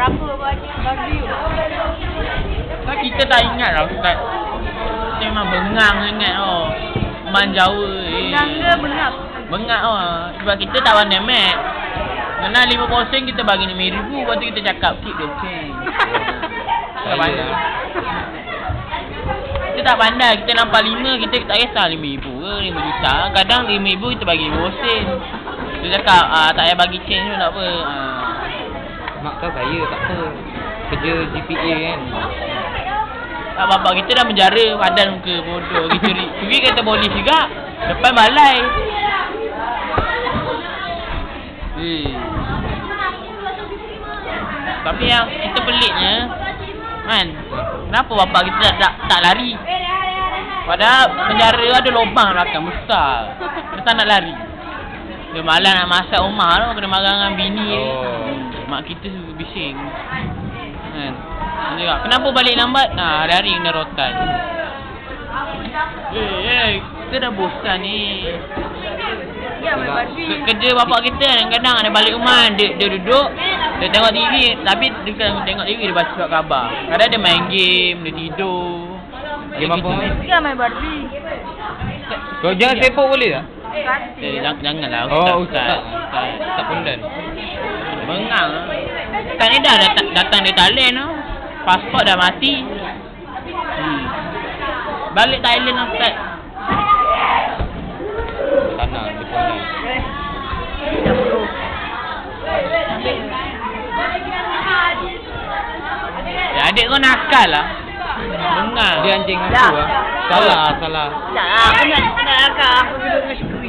Berapa banyak? Kan kita tak ingat lah Ustaz. Kita memang bengang ingat oh. Man Jawa eh. Bengang ke bengap? Bengat oh. Sebab kita tak pandai mat Kena 50 sen kita bagi RM5,000 Lepas tu kita cakap keep the change. Tak pandai. Kita tak pandai. Kita nampak 5 kita tak kisah RM5,000 ke 5 juta. Kadang RM5,000 kita bagi 50 sen Kita cakap ah, tak payah bagi change pun tak apa. Ah. Mak kau kaya tak apa. Kerja GPA kan. Tak bapak kita dah menjara padan muka bodoh kita curi. Curi kata polis juga. Depan balai. Eh. Tapi yang kita peliknya Man Kenapa bapak kita tak, tak, tak lari Padahal penjara ada lubang belakang besar Dia tak nak lari Dia malas nak masak rumah tu Kena marah dengan bini. Oh. Mak kita suka bising kan Dia cakap, kenapa balik lambat? Nah, hari-hari kena rotan Eh, eh, kita dah bosan ni Ya, main Barbie. Ke- Kerja bapak kita kadang-kadang ada balik rumah dia, dia duduk Dia tengok TV Tapi dia kadang tengok TV dia baca surat khabar Kadang dia main game, dia tidur Game apa main? Ya, main Barbie. Kau jangan tepuk boleh tak? Eh, jangan, janganlah Oh, Ustaz, ustaz. Ustaz. Tak pondan. Bengang lah. Ustaz ni dah datang, datang dari Thailand lah. Pasport dah mati. Hmm. Balik Thailand lah Ustaz. Sana di pondan. Ya, adik kau nakal lah. Bengang. Dia anjing aku lah. Salah, salah. Tak lah, aku nak nak agak aku duduk dengan